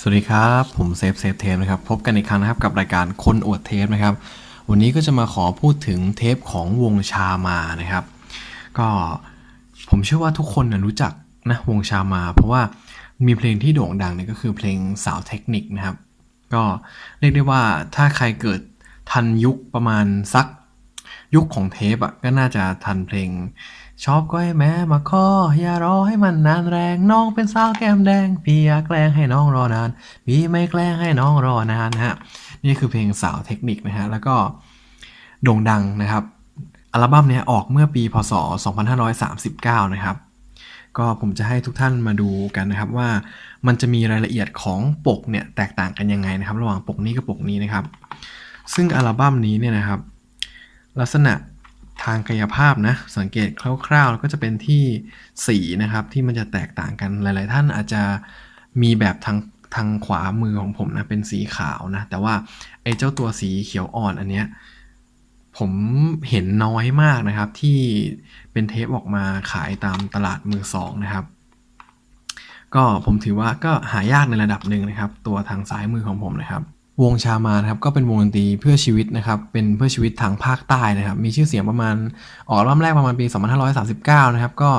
สวัสดีครับ ผมเซฟเซฟเทปนะครับ พบกันอีกครั้งนะครับกับรายการคนอวดเทปนะครับ วันนี้ก็จะมาขอพูดถึงเทปของวงชามานะครับ ก็ผมเชื่อว่าทุกคนนะรู้จักนะวงชามา เพราะว่ามีเพลงที่โด่งดังเนี่ยก็คือเพลงสาวเทคนิคนะครับ ก็เรียกได้ว่าถ้าใครเกิดทันยุคประมาณสัก ยุคของเทปอะก็น่าจะทันเพลง ชอบก็ให้แม่มาข้ออย่ารอให้มันนานแรงน้องเป็นสาวแก้มแดงพี่อยากแกล้งให้น้องรอนานพี่ไม่แกล้งให้น้องรอนานนะฮะนี่คือเพลงสาวเทคนิคนะฮะแล้วก็โด่งดังนะครับอัลบั้มเนี้ยออกเมื่อปีพศ 2539 นะครับก็ผมจะให้ทุกท่านมาดูกันนะครับว่ามันจะมีรายละเอียดของปกเนี่ยแตกต่างกันยังไงนะครับ ระหว่างปกนี้กับปกนี้นะครับ ซึ่งอัลบั้มนี้เนี่ยนะครับ ลักษณะทางกายภาพนะ สังเกตคร่าวๆแล้วก็จะเป็นที่สีนะครับที่มันจะแตกต่างกันหลายๆ ท่านอาจจะมีแบบทางทางขวามือของผมนะเป็นสีขาวนะ แต่ว่าไอ้เจ้าตัวสีเขียวอ่อนอันเนี้ยผมเห็นน้อยมากนะครับ ที่เป็นเทปออกมาขายตามตลาดมือสองนะครับ ก็ผมถือว่าก็หายากในระดับหนึ่งนะครับ ตัวทางซ้ายมือของผมนะครับ วงชามานะครับก็เป็นวงดนตรีเพื่อชีวิตนะครับเป็นเพื่อชีวิตทางภาคใต้นะครับมีชื่อเสียงประมาณออกอัลบั้มแรกประมาณปี 2539 นะครับก็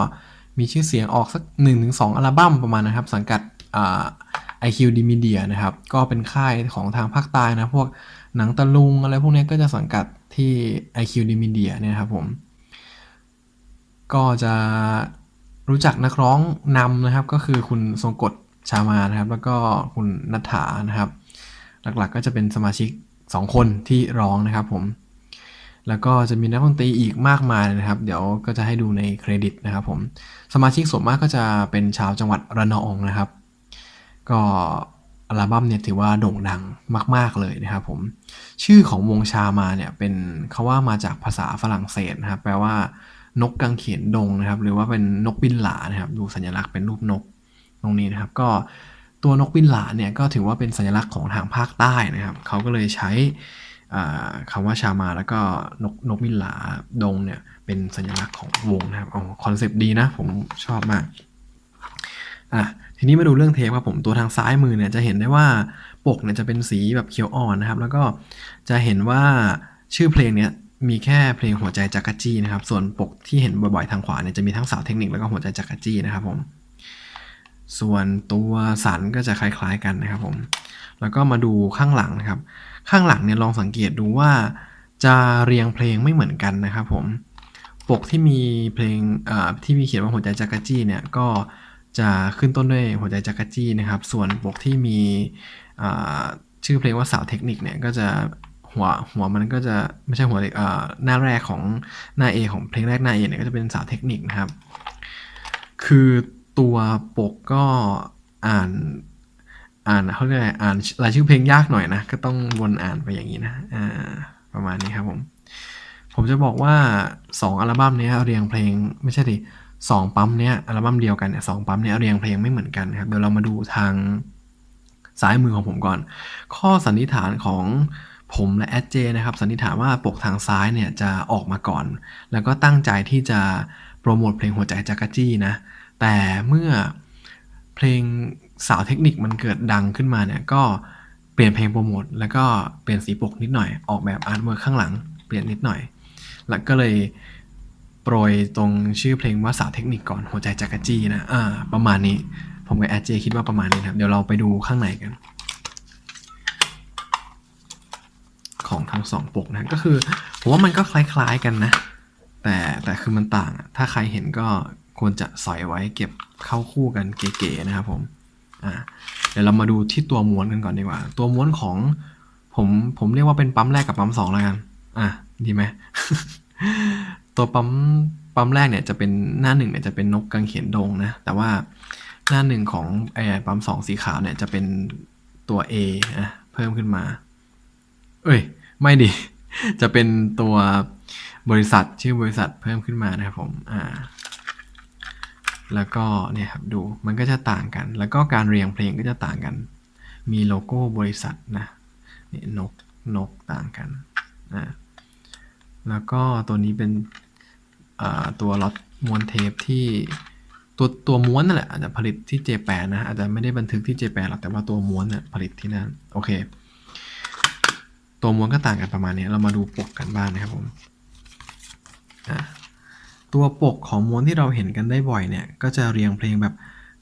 มีชื่อเสียงออกสัก 1-2 อัลบั้มประมาณนะครับสังกัดไอ่า IQ d Media นะครับก็เป็นค่ายของทางภาคใต้นะพวกหนังตะลุงอะไรพวกนี้ก็จะสังกัดที่ IQ d Media เนี่ยครับผม ก็จะรู้จักนักร้องนำนะครับ ก็คือคุณทรงกฎชามานะครับ แล้วก็คุณนัทธานะครับ หลักๆ ก็จะเป็นสมาชิก 2 คนที่ร้องนะครับผม แล้วก็จะมีนักดนตรีอีกมากมายเลยนะครับ เดี๋ยวก็จะให้ดูในเครดิตนะครับผม สมาชิกส่วนมากก็จะเป็นชาวจังหวัดระนองนะครับ ก็อัลบั้มเนี่ยถือว่าโด่งดังมาก ๆ เลยนะครับผม ชื่อของวงชามาเนี่ยเป็นเขาว่ามาจากภาษาฝรั่งเศสนะครับ แปลว่านกกังเขนดงนะครับ หรือว่าเป็นนกบินหลานะครับ ดูสัญลักษณ์เป็นรูปนกตรงนี้นะครับ ก็ ตัวนกบินหลาเนี่ยก็ถือว่าเป็นสัญลักษณ์ของทางภาคใต้นะครับ เขาก็เลยใช้อ่าคำว่าชามาแล้วก็นกนกบินหลาดงเนี่ยเป็นสัญลักษณ์ของวงนะครับอ๋อคอนเซปต์ดีนะ ผมชอบมากอะทีนี้มาดูเรื่องเทปครับผมตัวทางซ้ายมือเนี่ยจะเห็นได้ว่าปกเนี่ยจะเป็นสีแบบเขียวอ่อนนะครับ แล้วก็จะเห็นว่าชื่อเพลงเนี่ยมีแค่เพลงหัวใจจักรจี้นะครับ ส่วนปกที่เห็นบ่อยๆทางขวาเนี่ยจะมีทั้งสาวเทคนิคแล้วก็หัวใจจักรจี้นะครับผม ส่วนตัวสันก็จะคล้ายๆกันนะครับผม แล้วก็มาดูข้างหลังนะครับ ข้างหลังเนี่ยลองสังเกตดูว่าจะเรียงเพลงไม่เหมือนกันนะครับผม ปกที่มีเพลงที่มีเขียนว่าหัวใจจักรจี้เนี่ยก็จะขึ้นต้นด้วยหัวใจจักรจี้นะครับ ส่วนปกที่มีชื่อเพลงว่าสาวเทคนิคเนี่ยก็จะหัวหัวมันก็จะไม่ใช่หัวหน้าแรกของหน้า A ของเพลงแรกหน้า A เนี่ยก็จะเป็นสาวเทคนิคนะครับ คือ ตัวปกก็อ่านอ่านเขาเรียกอะไรอ่านรายชื่อเพลงยากหน่อยนะ ก็ต้องวนอ่านไปอย่างนี้นะอ่าประมาณนี้ครับผม ผมจะบอกว่า 2 อัลบั้มนี้เรียงเพลงไม่ใช่ดิสองปั๊มเนี้ยอัลบั้มเดียวกันเนี่ยสองปั๊มเนี้ยเรียงเพลงไม่เหมือนกันครับเดี๋ยวเรามาดูทางซ้ายมือของผมก่อน ข้อสันนิษฐานของผมและแอดเจนะครับ สันนิษฐานว่าปกทางซ้ายเนี่ยจะออกมาก่อน แล้วก็ตั้งใจที่จะโปรโมทเพลงหัวใจจักรจี้นะ แต่เมื่อเพลงสาวเทคนิคมันเกิดดังขึ้นมาเนี่ย ก็เปลี่ยนเพลงโปรโมทแล้วก็เปลี่ยนสีปกนิดหน่อย ออกแบบอาร์ตเวิร์ข้างหลังเปลี่ยนนิดหน่อย แล้วก็เลยโปรยตรงชื่อเพลงว่าสาวเทคนิคก่อนหัวใจจักรจี้นะอ่าประมาณนี้ผมกับแอดเจคิดว่าประมาณนี้ครับ เดี๋ยวเราไปดูข้างในกัน ของทั้งสองปกนะก็คือ ผมว่ามันก็คล้ายๆกันนะ แต่แต่คือมันต่างอะถ้าใครเห็นก็ ควรจะใสอยไว้เก็บเข้าคู่กันเก๋ๆนะครับผมอ่าเดี๋ยวเรามาดูที่ตัวม้วนกันก่อนดีกว่า ตัวม้วนของผมผมเรียกว่าเป็นปั๊มแรกกับปั๊มสองแล้วกันอะดีไหมตัวปั๊มปั๊มแรกเนี่ยจะเป็นหน้าหนึ่งเนี่ยจะเป็นนกกังเขนดงนะแต่ว่าหน้าหนึ่งของไอ้ปั๊มสองสีขาวเนี่ยจะเป็นตัว A นะเพิ่มขึ้นมา เอ้ย ไม่ดิจะเป็นตัวบริษัทชื่อบริษัทเพิ่มขึ้นมานะครับผม อ่า แล้วก็เนี่ยครับดูมันก็จะต่างกัน แล้วก็การเรียงเพลงก็จะต่างกัน มีโลโก้บริษัทนะนี่นกนกต่างกันอ่าแล้วก็ตัวนี้เป็นตัวล็อตม้วนเทปที่ตัวตัวม้วนนั่นแหละอาจจะผลิตที่เจแปนนะอาจจะไม่ได้บันทึกที่เจแปนหรอกแต่ว่าตัวม้วนเนี่ยผลิตที่นั่นโอเค ตัวม้วนก็ต่างกันประมาณนี้เรามาดูปกกันบ้างนะครับผมอะ ตัวปกของม้วนที่เราเห็นกันได้บ่อยเนี่ย ก็จะเรียงเพลงแบบ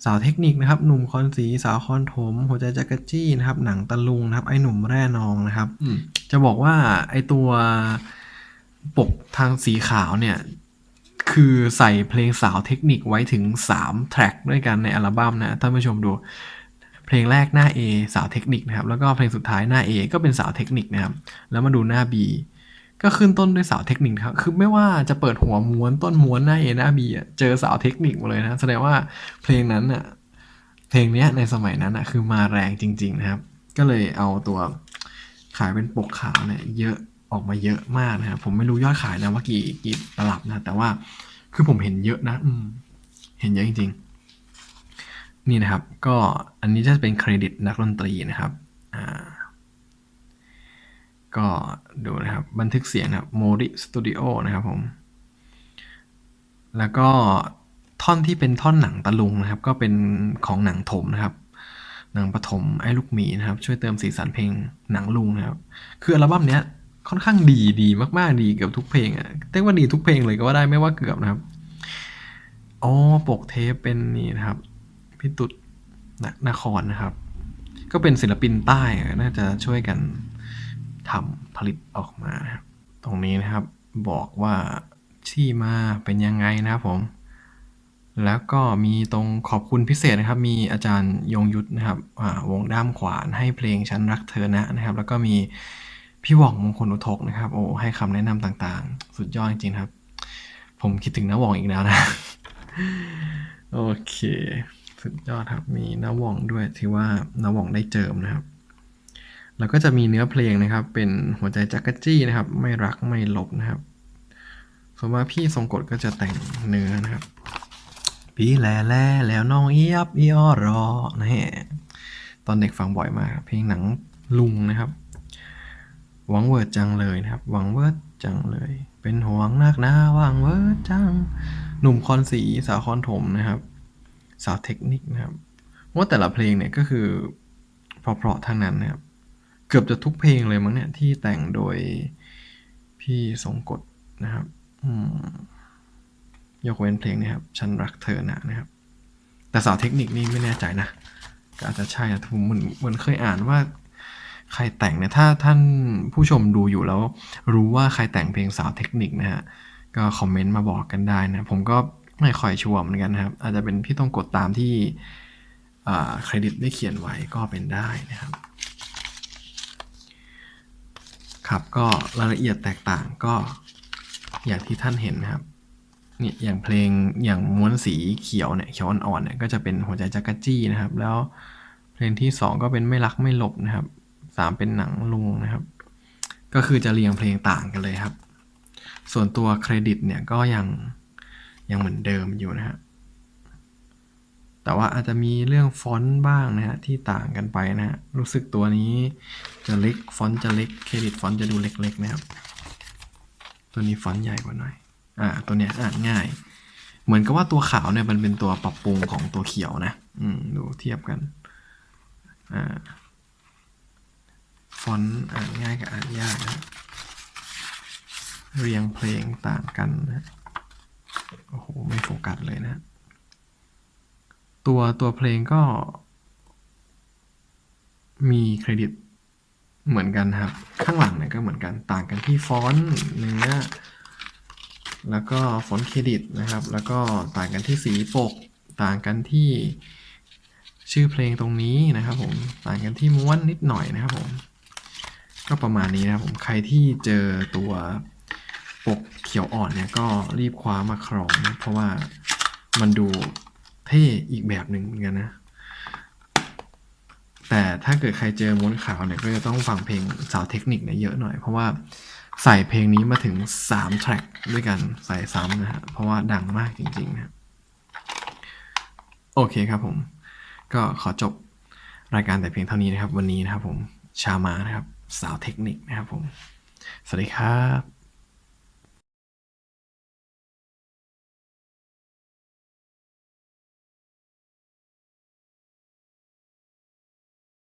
สาวเทคนิคนะครับ หนุ่มคอนสีสาวคอนโถม หัวใจจักรจี้นะครับ หนังตะลุงนะครับ ไอ้หนุ่มแร่นองนะครับอืมจะบอกว่าไอ้ตัวปกทางสีขาวเนี่ย คือใส่เพลงสาวเทคนิคไว้ถึง 3 แทร็กด้วยกันในอัลบั้มนะท่านผู้ชมดู เพลงแรกหน้า A สาวเทคนิคนะครับ แล้วก็เพลงสุดท้ายหน้า A ก็เป็นสาวเทคนิคนะครับ แล้วมาดูหน้า B ก็ขึ้นต้นด้วยสาวเทคนิคครับ คือไม่ว่าจะเปิดหัวม้วนต้นม้วนหน้า A หน้า B อะ เจอสาวเทคนิคหมดเลยนะ แสดงว่าเพลงนั้นอะ เพลงเนี้ยในสมัยนั้นอะ คือมาแรงจริง ๆ นะครับ ก็เลยเอาตัวขายเป็นปกขาวเนี่ยเยอะออกมาเยอะมากนะครับ ผมไม่รู้ยอดขายนะว่ากี่กี่ตลับนะ แต่ว่าคือผมเห็นเยอะนะ อืม เห็นเยอะจริง ๆ นี่นะครับ ก็อันนี้จะเป็นเครดิตนักดนตรีนะครับ อ่า ก็ดูนะครับ บันทึกเสียงนะครับ Mori Studio นะครับผม แล้วก็ท่อนที่เป็นท่อนหนังตะลุงนะครับ ก็เป็นของหนังถมนะครับ หนังปฐมไอ้ลูกหมีนะครับ ช่วยเติมสีสันเพลงหนังลุงนะครับ คืออัลบั้มเนี้ยค่อนข้างดีดีมาก ๆ ดีเกือบทุกเพลงอะเรียกว่าดีทุกเพลงเลยก็ว่าได้ไม่ว่าเกือบนะครับ อ๋อ ปกเทปเป็นนี่นะครับ พี่ตุดนนครนะครับ ก็เป็นศิลปินใต้น่าจะช่วยกัน ทำผลิตออกมาครับตรงนี้นะครับบอกว่าที่มาเป็นยังไงนะครับผม แล้วก็มีตรงขอบคุณพิเศษนะครับ มีอาจารย์ยงยุทธนะครับวงด้ามขวานให้เพลงฉันรักเธอนะนะครับ แล้วก็มีพี่หว่องมงคลอุทกนะครับ โอ้ให้คำแนะนำต่างๆ สุดยอดจริงๆครับ ผมคิดถึงน้าหว่องอีกแล้วนะ โอเค สุดยอดครับ มีน้าหว่องด้วยที่ว่าน้าหว่องได้เจิมนะครับ แล้วก็จะมีเนื้อเพลงนะครับ เป็นหัวใจจักรจี้นะครับ ไม่รักไม่ลบนะครับส่วนมาพี่ทรงกฎก็จะแต่งเนื้อนะครับ พี่แลแลแล้วน้องเอียบอีออรอนะฮะตอนเด็กฟังบ่อยมากเพลงหนังลุงนะครับ หวังเวิร์ดจังเลยนะครับ หวังเวิร์ดจังเลย เป็นห่วงนักหน้าหวังเวิร์ดจัง หนุ่มคอนสีสาวคอนถมนะครับ สาวเทคนิคนะครับว่าแต่ละเพลงเนี่ยก็คือเพราะๆทั้งนั้นนะครับ กือบจะทุกเพลงเลยมั้งเนี่ย ที่แต่งโดยพี่ทรงกฎนะครับยกเว้นเพลงนี้ครับ ฉันรักเธอนะนะครับ แต่สาวเทคนิคนี่ไม่แน่ใจนะก็อาจจะใช่นะผมเหมือนเหมือนเคยอ่านว่า ใครแต่งเนี่ยถ้าท่านผู้ชมดูอยู่แล้ว รู้ว่าใครแต่งเพลงสาวเทคนิคนะฮะก็คอมเมนต์มาบอกกันได้นะ ผมก็ไม่ค่อยชัวร์เหมือนกันนะครับ อาจจะเป็นพี่ต้องกดตามที่เครดิตได้เขียนไว้ก็เป็นได้นะครับ ครับก็รายละเอียดแตกต่างก็อย่างที่ท่านเห็นนะครับเนี่ยอย่างเพลงอย่างม้วนสีเขียวเนี่ยเขียวอ่อนๆเนี่ยก็จะเป็นหัวใจจักรจี้นะครับ แล้วเพลงที่สองก็เป็นไม่รักไม่หลบนะครับสามเป็นหนังลุงนะครับ ก็คือจะเรียงเพลงต่างกันเลยครับ ส่วนตัวเครดิตเนี่ยก็ยังยังเหมือนเดิมอยู่นะฮะ แต่ว่าอาจจะมีเรื่องฟอนต์บ้างนะฮะที่ต่างกันไปนะฮะรู้สึกตัวนี้จะเล็กฟอนต์จะเล็กเครดิตฟอนต์จะดูเล็กๆนะครับ ตัวนี้ฟอนต์ใหญ่กว่าหน่อยอ่าตัวเนี้ยอ่านง่าย เหมือนกับว่าตัวขาวเนี่ยมันเป็นตัวปรับปรุงของตัวเขียวนะอืมดูเทียบกันอ่าฟอนต์อ่านง่ายกับอ่านยากนะเรียงเพลงต่างกันนะโอ้โห ไม่โฟกัสเลยนะ ตัวตัวเพลงก็ มีเครดิตเหมือนกันครับ ข้างหลังเนี่ยก็เหมือนกันต่างกันที่ฟอนต์เนื้อแล้วก็ฟอนต์เครดิตนะครับ แล้วก็ต่างกันที่สีปก ต่างกันที่ชื่อเพลงตรงนี้นะครับผมต่างกันที่ม้วนนิดหน่อยนะครับผม ก็ประมาณนี้นะครับผมใครที่เจอตัวปกเขียวอ่อนเนี่ยก็รีบคว้ามาครองนะเพราะว่ามันดู เท่อีกแบบหนึ่งเหมือนกันนะ แต่ถ้าเกิดใครเจอม้วนขาวเนี่ยก็จะต้องฟังเพลงสาวเทคนิคเนี่ยเยอะหน่อย เพราะว่าใส่เพลงนี้มาถึง3แทร็กด้วยกันใส่ซ้ำนะฮะเพราะว่าดังมากจริงๆนะครับโอเคครับผม ก็ขอจบรายการแต่เพียงเท่านี้นะครับ วันนี้นะครับผมชามานะครับ สาวเทคนิคนะครับผม สวัสดีครับ